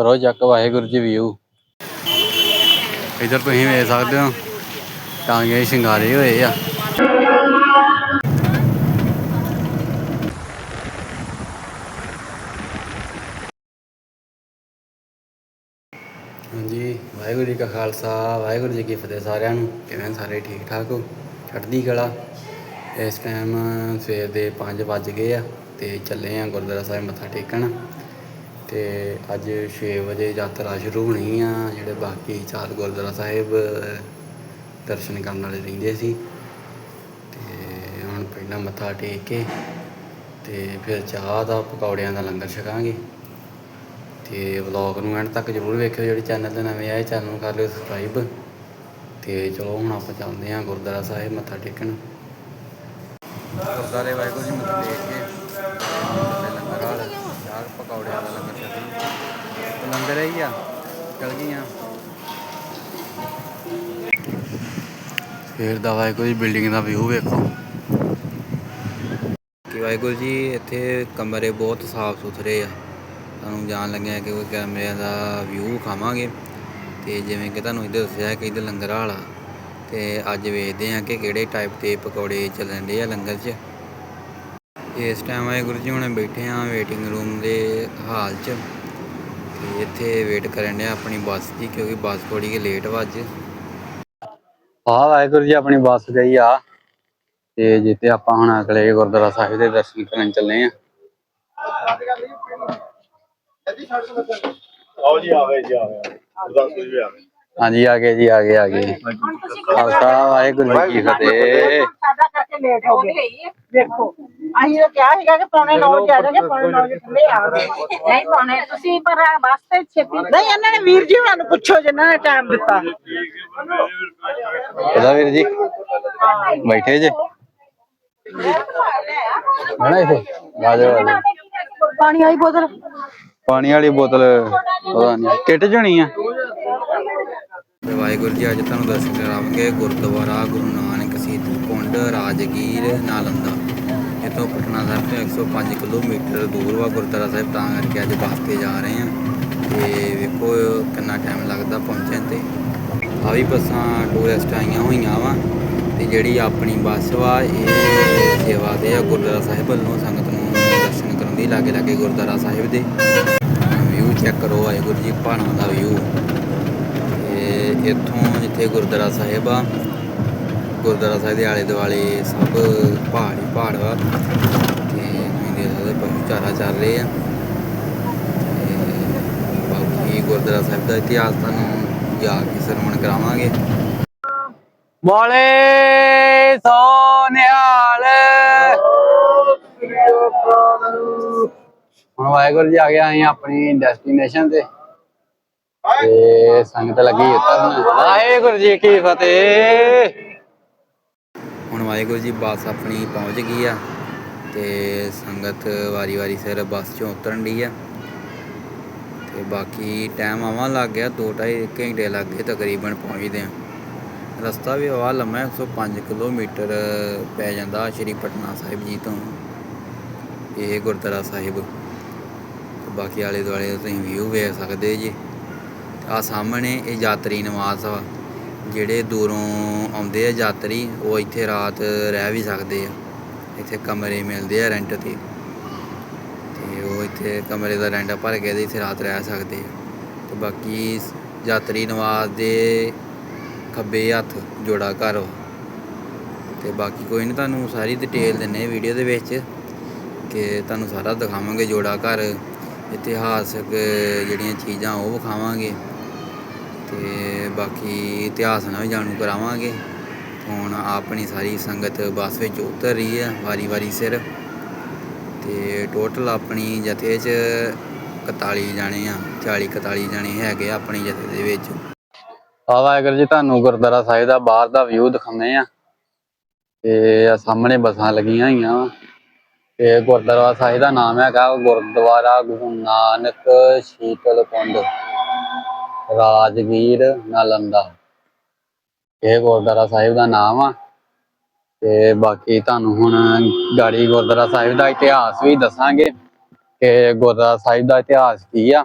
ਕਰੋ ਚੱਕ ਵਾਹਿਗੁਰੂ ਜੀ ਵਿਊ। ਇਧਰ ਤੁਸੀਂ ਵੇਖ ਸਕਦੇ ਹੋ, ਟਾਂਗੇ ਸ਼ਿੰਗਾਰੇ ਹੋਏ ਆ। ਹਾਂਜੀ, ਵਾਹਿਗੁਰੂ ਜੀ ਕਾ ਖਾਲਸਾ, ਵਾਹਿਗੁਰੂ ਜੀ ਕੀ ਫਤਿਹ ਸਾਰਿਆਂ ਨੂੰ। ਕਿਵੇਂ ਸਾਰੇ, ਠੀਕ ਠਾਕ ਹੋ? ਚੜ੍ਹਦੀ ਕਲਾ? ਇਸ ਟਾਈਮ ਸਵੇਰ ਦੇ 5 ਵੱਜ ਗਏ ਆ ਤੇ ਚੱਲੇ ਆ ਗੁਰਦੁਆਰਾ ਸਾਹਿਬ ਮੱਥਾ ਟੇਕਣ। ਤੇ ਅੱਜ 6 ਵਜੇ ਯਾਤਰਾ ਸ਼ੁਰੂ ਹੋਣੀ ਆ, ਜਿਹੜੇ ਬਾਕੀ ਚਾਰ ਗੁਰਦੁਆਰਾ ਸਾਹਿਬ ਦਰਸ਼ਨ ਕਰਨ ਵਾਲੇ ਰਹਿੰਦੇ ਸੀ। ਤੇ ਹੁਣ ਪਹਿਲਾਂ ਮੱਥਾ ਟੇਕ ਕੇ ਤੇ ਫਿਰ ਚਾਹ ਦਾ ਪਕੌੜਿਆਂ ਦਾ ਲੰਗਰ ਛਕਾਂਗੇ। ਤੇ ਵਲੌਗ ਨੂੰ ਐਂਡ ਤੱਕ ਜਰੂਰ ਵੇਖਿਓ, ਜਿਹੜੇ ਚੈਨਲ ਤੇ ਨਵੇਂ ਆਏ ਚੈਨਲ ਨੂੰ ਕਰ ਲਿਓ ਸਬਸਕ੍ਰਾਈਬ ਤੇ ਚਲੋ, ਹੁਣ ਆਪਾਂ ਚੱਲਦੇ ਹਾਂ ਗੁਰਦੁਆਰਾ ਸਾਹਿਬ ਮੱਥਾ ਟੇਕਣ। ਗੁਰਦੁਆਰੇ ਵਾਹਿਗੁਰੂ ਜੀ ਮੱਥਾ ਟੇਕ ਕੇ ਤੇ ਲੰਗਰ ਹਾਲ ਚਾਹ ਪਕੌੜਿਆਂ ਦਾ ਲੰਗਰ ਲੰਗਰ ਹੀ ਆ ਚਲ ਗਈਆਂ। ਫੇਰ ਦਾ ਵਾਹਿਗੁਰੂ ਜੀ ਬਿਲਡਿੰਗ ਦਾ ਵਿਊ ਵੇਖੋ। ਕਿ ਵਾਹਿਗੁਰੂ ਜੀ ਇੱਥੇ ਕਮਰੇ ਬਹੁਤ ਸਾਫ਼ ਸੁਥਰੇ ਆ। ਤੁਹਾਨੂੰ ਜਾਣ ਲੱਗਿਆ ਕਿ ਉਹ ਕੈਮਰਿਆਂ ਦਾ ਵਿਊ ਖਾਵਾਂਗੇ ਤੇ ਜਿਵੇਂ ਕਿ ਤੁਹਾਨੂੰ ਇੱਧਰ ਦੱਸਿਆ ਕਿ ਇੱਧਰ ਲੰਗਰ ਆ ਤੇ ਅੱਜ ਵੇਖਦੇ ਆ ਕਿ ਕਿਹੜੇ ਟਾਈਪ ਦੇ ਪਕੌੜੇ ਚੱਲਣ ਦੇ ਆ ਲੰਗਰ 'ਚ। ਇਸ ਟਾਈਮ ਵਾਹਿਗੁਰੂ ਜੀ ਹੁਣ ਬੈਠੇ ਆ ਵੇਟਿੰਗ ਰੂਮ ਦੇ ਹਾਲ 'ਚ। ਤੇ ਇੱਥੇ ਵੇਟ ਕਰਨ ਦੇ ਆਪਣੀ ਬੱਸ ਦੀ ਕਿਉਂਕਿ ਬੱਸ ਥੋੜੀ ਜਿਹੀ ਲੇਟ ਵਾ ਅੱਜ। ਆ ਵਾਹਿਗੁਰੂ ਜੀ ਆਪਣੀ ਬੱਸ ਗਈ ਆ ਤੇ ਜਿੱਤੇ ਆਪਾਂ ਹੁਣ ਅਗਲੇ ਗੁਰਦੁਆਰਾ ਸਾਹਿਬ ਦੇ ਦਰਸ਼ਨ ਕਰਨ ਚੱਲੇ ਆ। ਆਓ ਜੀ ਆ ਗਏ ਜੀ ਆ ਗਏ ਗੁਰਦਾਸਪੁਰ ਵੀ ਆ ਗਏ ਹਾਂਜੀ ਆ ਗਏ ਜੀ ਆ ਗਏ ਆ ਗਏ। ਖਾਲਸਾ ਵਾਹਿਗੁਰੂ ਜੀ ਕੀ ਫਤਿਹ। ਸਾਡਾ ਕਰਕੇ ਲੇਟ ਹੋ ਗਏ ਦੇਖੋ ਅਸੀਂ ਤਾਂ ਕਿਹਾ ਸੀਗਾ ਕਿ ਪੌਣੇ 9 ਵਜੇ ਆ ਜਾਗੇ ਪੌਣੇ 9 ਵਜੇ ਥੱਲੇ ਆ ਗਏ। ਨਹੀਂ ਪਾਉਣੇ ਤੁਸੀਂ ਪਰ ਬੱਸ ਤੇ ਛੇਤੀ ਨਹੀਂ ਇਹਨਾਂ ਨੇ ਵੀਰ ਜੀ ਉਹਨਾਂ ਨੂੰ ਪੁੱਛੋ ਜਿਨ੍ਹਾਂ ਨੇ ਟਾਈਮ ਦਿੱਤਾ। ਕਿਹਦਾ ਵੀਰ ਜੀ ਬੈਠੇ ਜੇ। ਹਣਾ ਇਥੇ ਰਾਜੋ ਪਾਣੀ ਆਈ ਬੋਤਲ। ਪਾਣੀ ਵਾਲੀ ਬੋਤਲ, ਪਤਾ ਨਹੀਂ ਕਿੱਟ ਜਣੀ ਆ? ਵਾਹਿਗੁਰੂ ਜੀ, ਅੱਜ ਤੁਹਾਨੂੰ ਦਰਸ਼ਨ ਕਰਾਵਾਂਗੇ ਗੁਰਦੁਆਰਾ ਗੁਰੂ ਨਾਨਕ ਸੀਤਲ ਕੁੰਡ, ਰਾਜਗੀਰ, ਨਾਲੰਦਾ। ਇਤੋਂ ਪਟਨਾ ਸਾਹਿਬ ਤੋਂ 105 ਕਿਲੋਮੀਟਰ ਦੂਰ ਵਾ ਗੁਰਦੁਆਰਾ ਸਾਹਿਬ, ਤਾਂ ਕਰਕੇ ਅੱਜ ਬੱਸ ਤੇ ਜਾ ਰਹੇ ਹਾਂ ਤੇ ਵੇਖੋ ਕਿੰਨਾ ਟਾਈਮ ਲੱਗਦਾ ਪਹੁੰਚਣ ਤੇ। ਆ ਵੀ ਬੱਸਾਂ ਟੂਰਿਸਟ ਆਈਆਂ ਹੋਈਆਂ ਵਾ, ਤੇ ਜਿਹੜੀ ਆਪਣੀ ਬੱਸ ਵਾ, ਇਹ ਸੇਵਾ ਦੇ ਆ ਗੁਰਦੁਆਰਾ ਸਾਹਿਬ ਵੱਲੋਂ, ਸੰਗਤ ਨੂੰ ਦਰਸ਼ਨ ਕਰਨ ਦੀ ਲਾਗੇ ਲਾਗੇ ਗੁਰਦੁਆਰਾ ਸਾਹਿਬ ਦੇ। ਚੈੱਕ ਕਰੋ, ਵਾਹਿਗੁਰੂ ਜੀ ਪਹਾੜਾਂ ਦਾ ਵਿਊ ਤੇ ਇੱਥੋਂ ਜਿੱਥੇ ਗੁਰਦੁਆਰਾ ਸਾਹਿਬ ਆ, ਗੁਰਦੁਆਰਾ ਸਾਹਿਬ ਦੇ ਆਲੇ ਦੁਆਲੇ ਸਭ ਪਹਾੜ ਹੀ ਪਹਾੜ ਵਾ। ਤੇ ਤੁਸੀਂ ਦੇਖ ਸਕਦੇ ਪਸ਼ੂ ਚਾਰਾ ਚੱਲ ਰਹੇ ਆ। ਬਾਕੀ ਗੁਰਦੁਆਰਾ ਸਾਹਿਬ ਦਾ ਇਤਿਹਾਸ ਤੁਹਾਨੂੰ ਜਾ ਕੇ ਸਰਵਣ ਕਰਾਵਾਂਗੇ। ਬੋਲੇ ਸੋ ਵਾਹਿਗੁਰੂ ਜੀ ਆ ਗਿਆ ਅਸੀਂ ਆਪਣੀ ਡੈਸਟੀਨੇਸ਼ਨ ਤੇ। ਤੇ ਸੰਗਤ ਲੱਗੀ ਉਤਰਨ ਵਾਹਿਗੁਰੂ ਜੀ ਕੀ ਫਤਿਹ। ਹੁਣ ਵਾਹਿਗੁਰੂ ਜੀ ਬੱਸ ਆਪਣੀ ਪਹੁੰਚ ਗਈ ਆ ਤੇ ਸੰਗਤ ਵਾਰੀ-ਵਾਰੀ ਸਿਰ ਬੱਸ ਚੋਂ ਉਤਰਨ ਦੀ ਆ। ਤੇ ਬਾਕੀ ਟਾਈਮ ਆਵਾਂ ਲੱਗ ਗਿਆ 2.5 ਘੰਟੇ ਲੱਗ ਗਏ ਤਕਰੀਬਨ ਪਹੁੰਚਦੇ ਆ। ਰਸਤਾ ਵੀ ਹਵਾ ਲੰਮਾ ਹੈ, 105 ਕਿਲੋਮੀਟਰ ਪੈ ਜਾਂਦਾ ਸ਼੍ਰੀ ਪਟਨਾ ਸਾਹਿਬ ਜੀ ਤੋਂ। ਇਹ ਗੁਰਦੁਆਰਾ ਸਾਹਿਬ। ਬਾਕੀ ਆਲੇ ਦੁਆਲੇ ਤੁਸੀਂ ਵਿਊ ਵੇਖ ਸਕਦੇ ਜੀ। ਆ ਸਾਹਮਣੇ ਇਹ ਯਾਤਰੀ ਨਿਵਾਸ ਵਾ ਜਿਹੜੇ ਦੂਰੋਂ ਆਉਂਦੇ ਆ ਯਾਤਰੀ, ਉਹ ਇੱਥੇ ਰਾਤ ਰਹਿ ਵੀ ਸਕਦੇ ਆ। ਇੱਥੇ ਕਮਰੇ ਮਿਲਦੇ ਆ ਰੈਂਟ ਤੇ। ਤੇ ਉਹ ਇੱਥੇ ਕਮਰੇ ਦਾ ਰੈਂਟ ਭਰ ਕੇ ਤੇ ਇੱਥੇ ਰਾਤ ਰਹਿ ਸਕਦੇ ਆ। ਤੇ ਬਾਕੀ ਯਾਤਰੀ ਨਿਵਾਸ ਦੇ ਖੱਬੇ ਹੱਥ ਜੋੜਾ ਘਰ ਵਾ ਤੇ ਬਾਕੀ ਕੋਈ ਨਹੀਂ ਤੁਹਾਨੂੰ ਸਾਰੀ ਡਿਟੇਲ ਦਿੰਨੇ ਵੀਡੀਓ ਦੇ ਵਿੱਚ। ਕਿ ਤੁਹਾਨੂੰ ਸਾਰਾ ਦਿਖਾਵਾਂਗੇ ਜੋੜਾ ਘਰ। ਇਤਿਹਾਸਕ ਜਿਹੜੀਆਂ ਚੀਜ਼ਾਂ ਉਹ ਵਿਖਾਵਾਂਗੇ ਤੇ ਬਾਕੀ ਇਤਿਹਾਸ ਨਾਲ ਜਾਣੂ ਕਰਾਵਾਂਗੇ। ਹੁਣ ਆਪਣੀ ਸਾਰੀ ਸੰਗਤ ਬੱਸ ਵਿੱਚ ਉਤਰ ਰਹੀ ਹੈ ਵਾਰੀ-ਵਾਰੀ ਸਿਰ। ਤੇ ਟੋਟਲ ਆਪਣੀ ਜਥੇ 'ਚ 41 ਜਾਣੇ ਆ 40 41 ਜਾਣੇ ਹੈਗੇ ਆ ਆਪਣੀ ਜਥੇ ਦੇ ਵਿੱਚ। ਵਾਹਿਗੁਰੂ ਜੀ, ਤੁਹਾਨੂੰ ਗੁਰਦੁਆਰਾ ਸਾਹਿਬ ਦਾ ਬਾਹਰ ਦਾ ਵਿਊ ਦਿਖਾਉਂਦੇ ਆ। ਤੇ ਆ ਸਾਹਮਣੇ ਬੱਸਾਂ ਲੱਗੀਆਂ ਹੋਈਆਂ ਵਾ। ਤੇ ਗੁਰਦੁਆਰਾ ਸਾਹਿਬ ਦਾ ਨਾਮ ਹੈਗਾ ਗੁਰਦੁਆਰਾ ਗੁਰੂ ਨਾਨਕ ਸ਼ੀਤਲ ਕੁੰਡ, ਰਾਜਗੀਰ ਨਾਲੰਦਾ। ਇਹ ਗੁਰਦੁਆਰਾ ਸਾਹਿਬ ਦਾ ਨਾਮ ਆ ਤੇ ਬਾਕੀ ਤੁਹਾਨੂੰ ਹੁਣ ਗਾੜੀ ਗੁਰਦੁਆਰਾ ਸਾਹਿਬ ਦਾ ਇਤਿਹਾਸ ਵੀ ਦੱਸਾਂਗੇ ਕਿ ਗੁਰਦੁਆਰਾ ਸਾਹਿਬ ਦਾ ਇਤਿਹਾਸ ਕੀ ਆ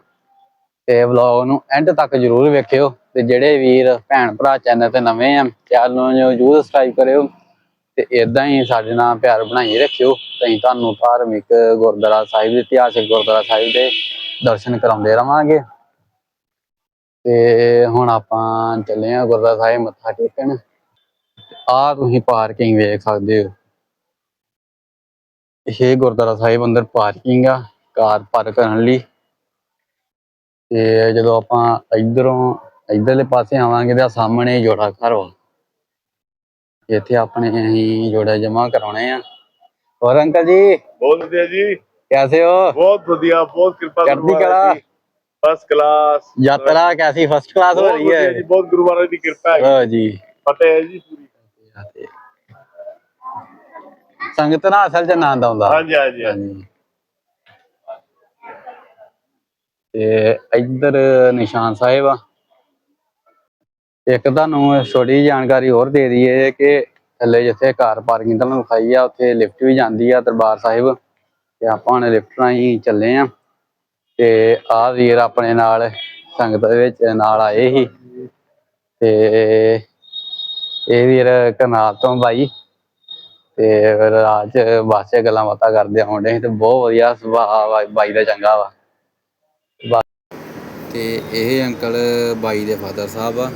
ਤੇ ਵਲੌਗ ਨੂੰ ਐਂਡ ਤੱਕ ਜਰੂਰ ਵੇਖਿਓ ਤੇ ਜਿਹੜੇ ਵੀਰ ਭੈਣ ਭਰਾ ਚੈਨਲ ਤੇ ਨਵੇਂ ਆ, ਚੈਨਲ ਨੂੰ ਜਰੂਰ ਸਬਸਕ੍ਰਾਈਬ ਕਰਿਓ। ਤੇ ਇਦਾਂ ਹੀ ਸਾਡੇ ਨਾਲ ਪਿਆਰ ਬਣਾਈ ਰੱਖਿਓ। ਤੇ ਤੁਹਾਨੂੰ ਧਾਰਮਿਕ ਗੁਰਦੁਆਰਾ ਸਾਹਿਬ ਦੇ ਇਤਿਹਾਸਿਕ ਗੁਰਦੁਆਰਾ ਸਾਹਿਬ ਦੇ ਦਰਸ਼ਨ ਕਰਾਉਂਦੇ ਰਵਾਂਗੇ। ਤੇ ਹੁਣ ਆਪਾਂ ਚੱਲੇ ਆ ਗੁਰਦੁਆਰਾ ਸਾਹਿਬ ਮੱਥਾ ਟੇਕਣ। ਆ ਤੁਸੀਂ ਪਾਰਕਿੰਗ ਵੇਖ ਸਕਦੇ ਹੋ। ਇਹ ਗੁਰਦੁਆਰਾ ਸਾਹਿਬ ਅੰਦਰ ਪਾਰਕਿੰਗ ਆ, ਕਾਰ ਪਾਰਕ ਕਰਨ ਲਈ। ਤੇ ਜਦੋਂ ਆਪਾਂ ਇਧਰੋਂ, ਇਧਰਲੇ ਪਾਸੇ ਆਵਾਂਗੇ ਤਾਂ ਸਾਹਮਣੇ ਜੋੜਾ ਘਰ ਵਾ। ਇੱਥੇ ਆਪਣੇ ਅਸੀਂ ਜੋੜਾ ਜਮਾ ਕਰਾਉਣੇ ਆ। ਹੋਰ ਅੰਕਲ ਜੀ? ਬਹੁਤ ਵਧੀਆ ਜੀ। ਕੈਸੇ ਹੋ? ਬਹੁਤ ਵਧੀਆ ਬਹੁਤ ਕਿਰਪਾ ਚੜ੍ਹਦੀ ਕਲਾ। ਫਸਟ ਕਲਾਸ ਯਾਤਰਾ ਕੈਸੀ? ਫਸਟ ਕਲਾਸ ਹੋ ਰਹੀ ਹੈ। ਜੀ ਬਹੁਤ ਗੁਰੂ ਮਹਾਰਾਜ ਦੀ ਕਿਰਪਾ ਹੈ। ਹਾਂ ਜੀ। ਫਤਿਹ ਹੈ ਜੀ ਪੂਰੀ। ਸੰਗਤ ਨਾਲ ਅਸਲ ਚ ਆਨੰਦ ਆਉਂਦਾ। ਹਾਂਜੀ ਹਾਂਜੀ। ਹਾਂਜੀ। ਤੇ ਇੱਧਰ ਨਿਸ਼ਾਨ ਸਾਹਿਬ ਆ। ਇੱਕ ਤੁਹਾਨੂੰ ਛੋਟੀ ਜਿਹੀ ਜਾਣਕਾਰੀ ਹੋਰ ਦੇ ਦਈਏ ਕਿ ਥੱਲੇ ਜਿੱਥੇ ਕਾਰ ਪਾਰਕਿੰਗ ਤੁਹਾਨੂੰ ਵਿਖਾਈ ਆ, ਉੱਥੇ ਲਿਫਟ ਵੀ ਜਾਂਦੀ ਆ ਦਰਬਾਰ ਸਾਹਿਬ। ਤੇ ਆਪਾਂ ਹੁਣ ਲਿਫਟ ਰਾਹੀਂ ਚੱਲੇ ਆ। ਤੇ ਆਹ ਵੀਰ ਆਪਣੇ ਨਾਲ ਸੰਗਤ ਦੇ ਵਿੱਚ ਨਾਲ ਆਏ ਸੀ। ਤੇ ਇਹ ਵੀਰ ਕਰਨਾਲ ਤੋਂ ਬਾਈ। ਤੇ ਫਿਰ ਰਾਤ ਚ ਬੱਸ 'ਚ ਗੱਲਾਂ ਬਾਤਾਂ ਕਰਦੇ ਆਉਂਦੇ ਸੀ ਤੇ ਬਹੁਤ ਵਧੀਆ ਸੁਭਾਅ ਵਾ ਬਾਈ ਦਾ ਚੰਗਾ ਵਾ। ਤੇ ਇਹ ਅੰਕਲ ਬਾਈ ਦੇ ਫਾਦਰ ਸਾਹਿਬ ਆ।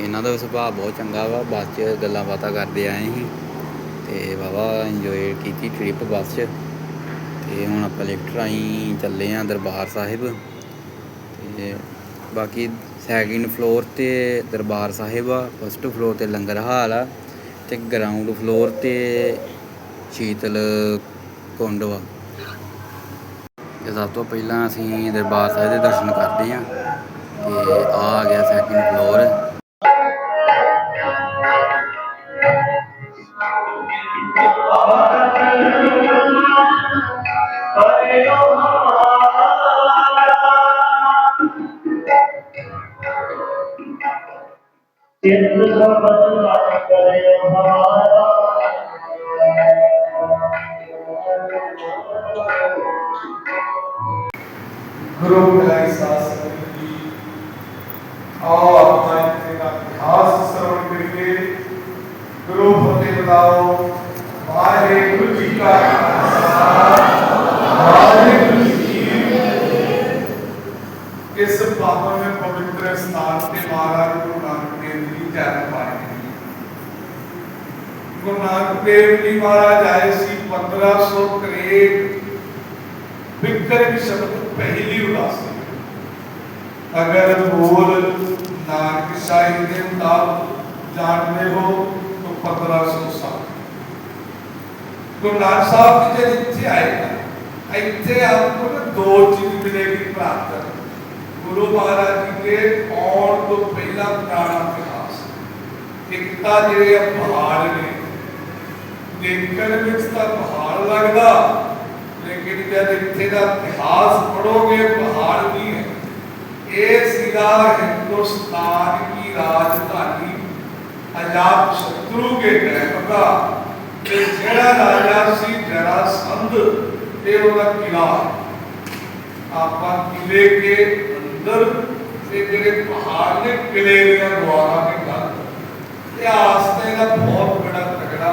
ਇਹਨਾਂ ਦਾ ਸੁਭਾਅ ਬਹੁਤ ਚੰਗਾ ਵਾ, ਬੱਸ 'ਚ ਗੱਲਾਂ ਬਾਤਾਂ ਕਰਦੇ ਆਏ ਸੀ ਤੇ ਬਾਬਾ ਇੰਜੋਏ ਕੀਤੀ ਟ੍ਰਿਪ ਬੱਸ 'ਚ। ਤੇ ਹੁਣ ਆਪਾਂ ਲਿਫਟ ਰਾਹੀਂ ਚੱਲੇ ਆ ਦਰਬਾਰ ਸਾਹਿਬ। ਤੇ ਬਾਕੀ ਸੈਕਿੰਡ ਫਲੋਰ ਤੇ ਦਰਬਾਰ ਸਾਹਿਬ ਆ ਫਸਟ ਫਲੋਰ ਤੇ ਲੰਗਰ ਹਾਲ ਆ ਤੇ ਗਰਾਊਂਡ ਫਲੋਰ ਤੇ ਸ਼ੀਤਲ ਕੁੰਡ ਵਾ। ਤੇ ਸਭ ਤੋਂ ਪਹਿਲਾਂ ਅਸੀਂ ਦਰਬਾਰ ਸਾਹਿਬ ਦੇ ਦਰਸ਼ਨ ਕਰਦੇ ਹਾਂ ਤੇ ਆ ਗਿਆ ਸੈਕਿੰਡ ਫਲੋਰ ਫਤਿਹ ਬਤਾਓ ਵਾਹਿਗੁਰੂ ਜੀ ਕਾ ਖਾਲਸਾ ਵਾਹਿਗੁਰੂ ਜੀ ਕੀ ਫਤਿਹ। ਇਸ ਪਾਵਨ ਪਵਿੱਤਰ ਸਥਾਨ ਤੇ ਮਹਾਰਾਜ ਗੁਰੂ ਨਾਨਕ ਦੇਵ ਜੀ ਜਨਮ ਪਾਏ ਗੁਰੂ ਨਾਨਕ ਦੇਵ ਜੀ ਮਹਾਰਾਜ ਆਏ ਸੀ 1563 ਵਿਕਰਮ ਸ਼ਬਦ ਪਹਿਲੀ ਉਦਾਸੀ ਅਗਰ ਬੋਲ ਨਾਨਕ ਸ਼ਾਹੀ ਦੇ ਮੁਤਾਬਕ ਜਾਣਦੇ ਹੋ ਤਾਂ 1507 ਗੁਰੂ ਨਾਨਕ ਸਾਹਿਬ ਜੀ ਜਦ ਇੱਥੇ ਆਏ ਨਾ ਇੱਥੇ ਆਪਕੋ ਨਾ ਦੋ ਚੀਜ਼ ਮਿਲੇਗੀ ਪ੍ਰਾਪਤ ਗੁਰੂ ਮਹਾਰਾਜ ਜੀ ਦੇ ਆਉਣ ਤੋਂ ਪਹਿਲਾਂ ਪੁਰਾਣਾ ਇਤਿਹਾਸ ਇੱਕ ਤਾਂ ਜਿਹੜੇ ਪਹਾੜ ਨੇ ਦੇਖਣ ਵਿੱਚ ਤਾਂ ਪਹਾੜ ਲੱਗਦਾ ਲੇਕਿਨ ਜਦ ਇੱਥੇ ਦਾ ਇਤਿਹਾਸ ਪੜੋਗੇ ਪਹਾੜ ਨਹੀਂ ਹੈ ਇਹ ਸੀਗਾ ਹਿੰਦੁਸਤਾਨ ਕੀ ਰਾਜਧਾਨੀ ਅਜਾਤ ਸ਼ਤਰੂ ਕੇ ਟਾਈਮ ਦਾ ਤੇ ਜਿਹੜਾ ਰਾਜਾ ਸੀ ਜਰਾਸੰਧ ਇਹ ਉਹਦਾ ਕਿਲਾ। ਆਪਾਂ ਕਿਲੇ ਕੇ ਅੰਦਰ ਤੇ ਜਿਹੜੇ ਪਹਾੜ ਨੇ, ਕਿਲੇ ਦੀਆਂ ਦੁਆਰਾਂ ਦੇ ਗੱਲ। ਇਤਿਹਾਸ ਤੇ ਇਹਦਾ ਬਹੁਤ ਬੜਾ ਤਗੜਾ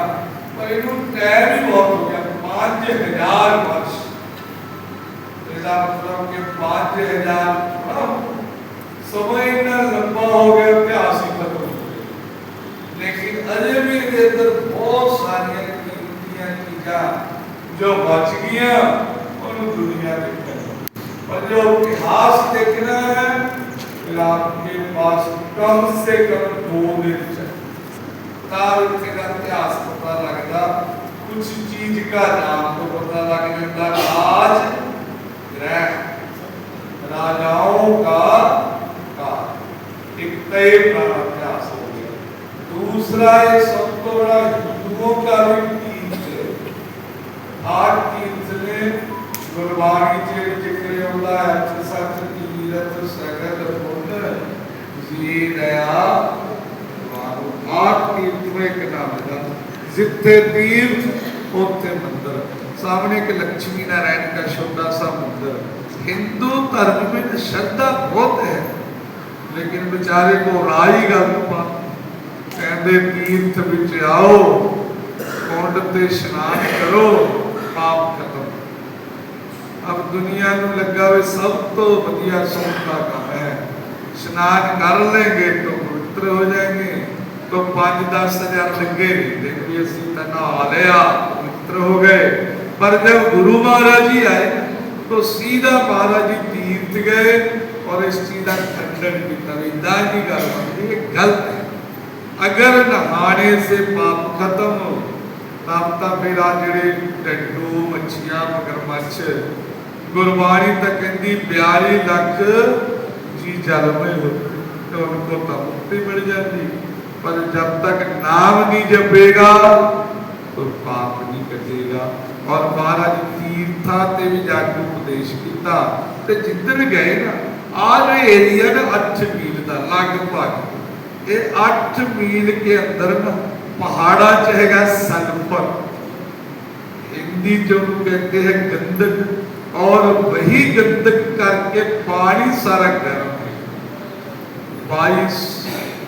ਪਰ ਇਹਨੂੰ ਟਾਈਮ ਹੀ ਬਹੁਤ ਹੋ ਗਿਆ 5000 ਵਰਸ਼। ਇਹਦਾ ਮਤਲਬ ਕਿ 5000 ਸਮਾਂ ਇੰਨਾ ਲੰਬਾ ਹੋ ਗਿਆ, ਇਤਿਹਾਸ ਹੀ ਖਤਮ ਹੋ ਗਿਆ। ਲੇਕਿਨ ਅਜੇ ਵੀ ਇਹਦੇ ਅੰਦਰ ਬਹੁਤ ਸਾਰੀਆਂ क्या जो बच गया उन्होंने दुनिया देखना और जो इतिहास देखना है फिर आपके पास कम से कम दो दिन चाहिए इतिहास तो पता लगता कुछ चीज़ का नाम तो पता लग जाता राज ग्रह, राजाओं का का एक तय प्राणाभ्यास हो गया। दूसरा, ये सब तो बड़ा हिंदुओं का भी आज की उसने गुरबाणी के जिक्र होता है सच की वीरत सगल पुण्य जी दया ਆਪ ਤੀਰਥ ਨੂੰ ਇੱਕ ਨਾਮ ਦਾ ਜਿੱਥੇ ਤੀਰਥ, ਉੱਥੇ ਮੰਦਰ। ਸਾਹਮਣੇ ਇੱਕ ਲక్ష్ਮੀ ਨਾਰਾਇਣ ਦਾ ਛੋਟਾ ਸਾ ਮੰਦਰ। ਹਿੰਦੂ ਧर्म ਵਿੱਚ ਸ਼ਰਧਾ ਬਹੁਤ ਹੈ। ਲੇਕਿਨ ਵਿਚਾਰੇ ਕੋ ਰਾਹੀ ਗੱਲ ਪਾ ਕਹਿੰਦੇ, ਤੀਰਥ ਵਿੱਚ ਆਓ, ਕੁੰਡ ਤੇ ਇਸ਼ਨਾਨ ਕਰੋ। ਖਾਬ खत्म अब दुनिया में लगा हुए सब तो बढ़िया ਸੌਂਦਾ का है स्नान कर लेंगे तो पवित्र हो जाएँगे तो पाँच दस हज़ार लगे देखिए सीता नहा लिया पवित्र हो गए पर जब गुरु महाराज जी आए तो सीधा महाराज जी तीर्थ गए और इस चीज़ का खंडन किया दादी की ये गलत है अगर नहाने से पाप खत्म हो ਨਾਮ ਤਾਂ ਫਿਰ ਆ ਜਿਹੜੇ ਟੈਟੂ ਮੱਛੀਆਂ, ਮਗਰਮੱਛ, ਗੁਰਬਾਣੀ ਤਾਂ ਕਹਿੰਦੀ 42 ਲੱਖ ਜੀ ਜਲ ਹੋਏ। ਤੇ ਉਹਨੂੰ ਤਾਂ ਮੁਕਤੀ ਮਿਲ ਜਾਂਦੀ। ਪਰ ਜਦ ਤੱਕ ਨਾਮ ਨਹੀਂ ਜਪੇਗਾ ਉਹ ਪਾਪ ਨਹੀਂ ਕਰੇਗਾ ਔਰ ਮਹਾਰਾਜ ਤੀਰਥਾਂ ਤੇ ਵੀ ਜਾ ਕੇ ਉਪਦੇਸ਼ ਕੀਤਾ ਤੇ ਜਿੱਦਣ ਗਏ ਨਾ ਆ ਜਿਹੜੇ ਏਰੀਆ ਨਾ 8 ਮੀਲ ਦਾ, ਲਗਭਗ। ਇਹ ਅੱਠ ਮੀਲ ਕੇ ਅੰਦਰ ਨਾ पहाड़ा च हैगा सल्फर हिंदी जो कहते हैं गंधक और वही गंधक करके पानी सारा गर्म है बाईस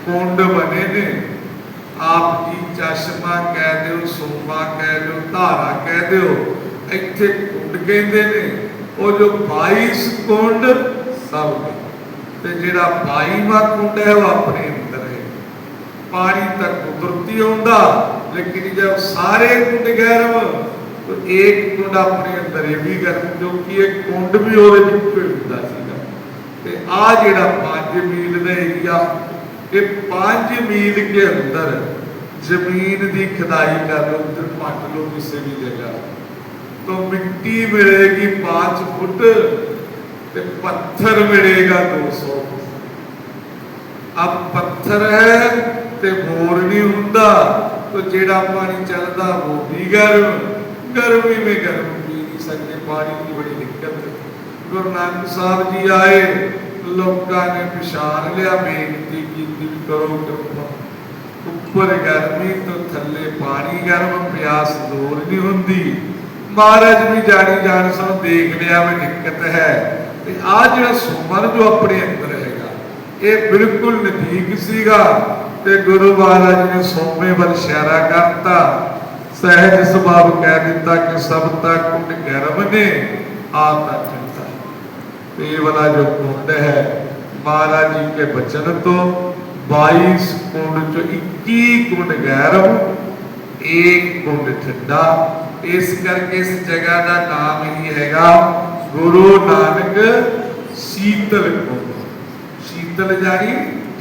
कुंड बने ने आप जी चश्मा कह दो सोमा कह दो धारा कह दो ਇੱਥੇ ਕੁੰਡ ਕਹਿੰਦੇ ਨੇ ਉਹ ਜੋ 22 ਕੁੰਡ ਸਭ ਨੇ ਤੇ ਜਿਹੜਾ 22ਵਾਂ ਕੁੰਡ ਹੈ ਉਹ ਆਪਣੇ ਅੰਦਰ ਹੈ ਪਾਣੀ ਤਾਂ ਕੁਦਰਤੀ ਆਉਂਦਾ ਲੇਕਿਨ ਜਦ ਸਾਰੇ ਕੁੰਡ ਗਰਮ ਤਾਂ ਇੱਕ ਕੁੰਡ ਆਪਣੇ ਅੰਦਰ ਇਹ ਵੀ ਗਰਮ ਕਿਉਂਕਿ ਇਹ ਕੁੰਡ ਵੀ ਉਹਦੇ ਵਿੱਚ ਹੁੰਦਾ ਸੀਗਾ ਤੇ ਆ ਜਿਹੜਾ 5 ਮੀਲ ਦਾ ਏਰੀਆ ਇਹ 5 ਮੀਲ ਕੇ ਅੰਦਰ ਜ਼ਮੀਨ ਦੀ ਖਦਾਈ ਕਰ ਲਓ ਉਧਰ ਪੱਟ ਲਓ ਕਿਸੇ ਵੀ ਜਗ੍ਹਾ तो मिट्टी मिलेगी पांच फुट ते पत्थर मिलेगा दो सौ अब पत्थर है ਤੇ ਮੋਰ ਨਹੀਂ ਹੁੰਦਾ ਤੋ ਜਿਹੜਾ ਪਾਣੀ ਚੱਲਦਾ ਉਹ ਵੀ ਗਰਮ, ਗਰਮੀ ਵਿੱਚ ਗਰਮ ਪੀ ਨਹੀਂ ਸਕਦੇ, ਪਾਣੀ ਦੀ ਬੜੀ ਦਿੱਕਤ ਹੈ। ਸਾਹਿਬ ਜੀ ਆਏ, ਲੋਕਾਂ ਨੇ ਪਛਾਣ ਲਿਆ, ਬੇਨਤੀ ਕੀਤੀ ਕਰੋ ਕਿਰਪਾ ਉੱਪਰ ਗਰਮੀ ਤੋਂ ਥੱਲੇ ਪਾਣੀ ਗਰਮ, ਪਿਆਸ ਦੂਰ ਨਹੀਂ ਹੁੰਦੀ। ਮਹਾਰਾਜ ਵੀ ਜਾਣੀ ਜਾਣ ਸਭ ਦੇਖ ਲਿਆ ਵੀ ਦਿੱਕਤ ਹੈ। ਤੇ ਆ ਜਿਹੜਾ ਸੁਮਨ ਜੋ ਆਪਣੇ ਅੰਦਰ ਹੈਗਾ, ਇਹ ਬਿਲਕੁਲ ਨਦੀਕ ਸੀਗਾ। ਤੇ ਗੁਰੂ ਮਹਾਰਾਜ ਨੇ ਸੋਮੇ ਵੱਲ ਇਸ਼ਾਰਾ ਕਰਤਾ। ਸਹਿਜ ਸੁਭਾਵ ਕਹਿ ਦਿੱਤਾ ਕਿ ਸਭ ਤੱਕ ਕੁੰਡ ਗਰਮ ਨੇ ਆ ਤਾਂ ਠੰਡਾ ਤੇ ਇਹ ਵਾਲਾ ਜੋ ਕੁੰਡ ਹੈ, ਮਹਾਰਾਜ ਜੀ ਕੇ ਬਚਨ ਤੋਂ 22 ਕੁੰਡ ਚੋਂ 21 ਕੁੰਡ ਗੈਰਮ ਇੱਕ ਕੁੰਡ ਠੰਡਾ। ਇਸ ਕਰਕੇ ਇਸ ਜਗ੍ਹਾ ਦਾ ਨਾਮ ਹੀ ਹੈਗਾ ਗੁਰੂ ਨਾਨਕ ਸੀਤਲ ਕੁੰਡ। ਸੀਤਲ ਜਾਨੀ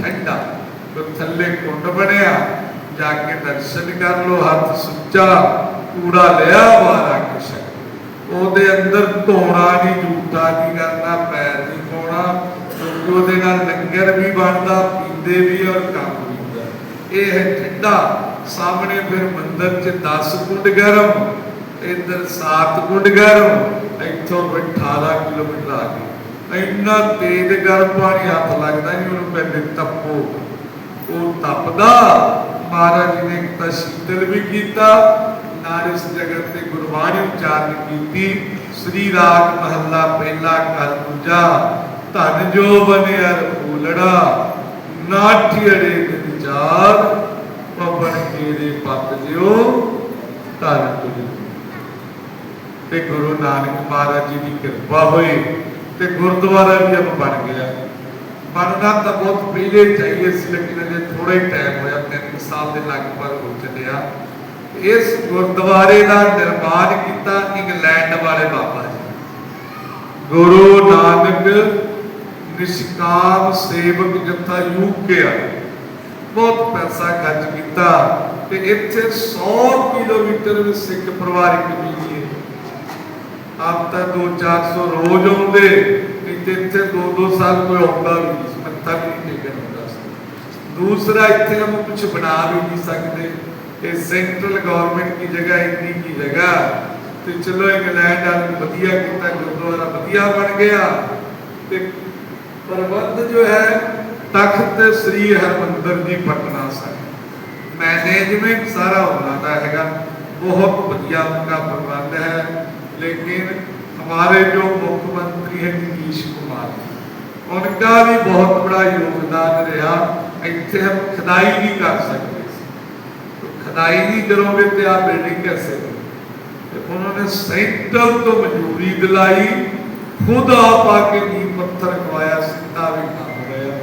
ਠੰਡਾ। ਤੋਂ ਥੱਲੇ ਕੁੰਡ ਬਣਿਆ, ਜਾ ਕੇ ਦਰਸ਼ਨ ਕਰ ਲੋ ਹੱਥ ਸੁੱਚਾ ਕੂੜਾ ਲਿਆ ਵਾਰਾ ਕਿਸ਼ਕ ਉਹਦੇ ਅੰਦਰ ਧੋਣਾ ਨਹੀਂ, ਜੂਠਾ ਨਹੀਂ ਕਰਨਾ, ਪੈਰ ਨਹੀਂ ਪਾਉਣਾ ਕਿਉਂਕਿ ਉਹਦੇ ਨਾਲ ਲੰਗਰ ਵੀ ਬਣਦਾ, ਪੀਂਦੇ ਵੀ ਔਰ ਕੰਮ ਵੀ ਹੁੰਦਾ। ਇਹ ਹੈ ਠੰਡਾ। ਸਾਹਮਣੇ ਫਿਰ ਮੰਦਰ 'ਚ 10 ਕੁੰਡ ਗਰਮ, ਇੱਧਰ 7 ਕੁੰਡ ਗਰਮ, ਇੱਥੋਂ 18 ਕਿਲੋਮੀਟਰ ਆ ਗਏ। ਇੰਨਾ ਤੇਜ਼ ਗਰਮ ਪਾਣੀ ਹੱਥ ਲੱਗਦਾ ਨਹੀਂ, ਉਹਨੂੰ ਕਹਿੰਦੇ ਤਪੋ। ਉਹ ਤਪਦਾ। ਮਹਾਰਾਜ ਜੀ ਨੇ ਤਾਂ ਸ਼ੀਤਲ ਵੀ ਕੀਤਾ, ਨਾਲ ਜਗਤ ਤੇ ਗੁਰਬਾਣੀ ਉਚਾਰਨ ਕੀਤੀ। ਸ੍ਰੀ ਰਾਗ ਮਹੱਲਾ ਪਹਿਲਾ ਘਰ ਦੂਜਾ ਧਨ ਜੋ ਬਨਿਆ ਫੂਲੜਾ ਨਾਠੀੜੇ ਵਿਚਾਰ ਪਵਨ ਕੀਰੇ ਪਤ ਜਿਉ, ਧਨ ਤੁਝ ਤੇ ਗੁਰੂ ਨਾਨਕ ਮਹਾਰਾਜ ਜੀ ਦੀ ਕਿਰਪਾ ਹੋਈ ਤੇ ਗੁਰਦੁਆਰਾ ਵੀ ਅਬ ਬਣ ਗਿਆ। ਬਣਨਾ ਤਾਂ ਬਹੁਤ ਪਹਿਲੇ ਚਾਹੀਏ ਸੀ ਲੇਕਿਨ ਥੋੜਾ ਟਾਈਮ ਹੋਇਆ, ਤਿੰਨ ਸਾਲ ਦੇ ਲਗਭਗ ਹੋ ਚੱਲਿਆ ਇਸ ਗੁਰਦੁਆਰੇ ਦਾ ਨਿਰਮਾਣ ਕੀਤਾ ਇੰਗਲੈਂਡ ਵਾਲੇ ਬਾਬਾ ਜੀ ਗੁਰੂ ਨਾਨਕ ਨਿਸ਼ਕਾਮ ਸੇਵਕ ਜਥਾ ਯੂਕੇ ਆ। ਬਹੁਤ ਪੈਸਾ ਖਰਚ ਕੀਤਾ ਤੇ ਇੱਥੇ 100 ਕਿਲੋਮੀਟਰ ਵਿੱਚ ਸਿੱਖ ਪਰਿਵਾਰ ਇੱਕ ਮਿਲੀ ਹੈ। ਆਪ ਤਾਂ 2-400 ਰੋਜ਼ ਆਉਂਦੇ ਇੱਥੇ 2-2 ਸਾਲ ਕੋਈ ਆਉਂਦਾ ਵੀ ਨਹੀਂ ਵੀ दूसरा इतने हम कुछ बना भी नहीं सकते ये सेंट्रल गवर्नमेंट की जगह इतनी की जगह तो चलो इंग्लैंड वाल वधिया किया गुरुद्वारा वधिया बन गया तो प्रबंध जो है तख्त श्री हरमंदर जी पटना साहब मैनेजमेंट सारा होना का हैगा बहुत वधिया उनका प्रबंध है लेकिन हमारे जो मुख्यमंत्री हैं नीतीश कुमार उनका भी बहुत बड़ा योगदान रहा ਇੱਥੇ ਹਮ ਖਦਾਈ ਵੀ ਕਰ ਸਕਦੇ ਸੀ। ਖਦਾਈ ਵੀ ਕਰੋਗੇ ਤੇ ਆ ਬਿਲਡਿੰਗ ਕੈਸੇ ਤੇ ਉਹਨਾਂ ਨੇ ਸੈਂਟਰ ਤੋਂ ਮਨਜ਼ੂਰੀ ਦਿਲਾਈ, ਖੁਦ ਆਪ ਆ ਕੇ ਨੀਂਹ ਪੱਥਰ ਖਵਾਇਆ, ਸਿੱਧਾ ਵੀ ਕੰਮ ਹੋਇਆ।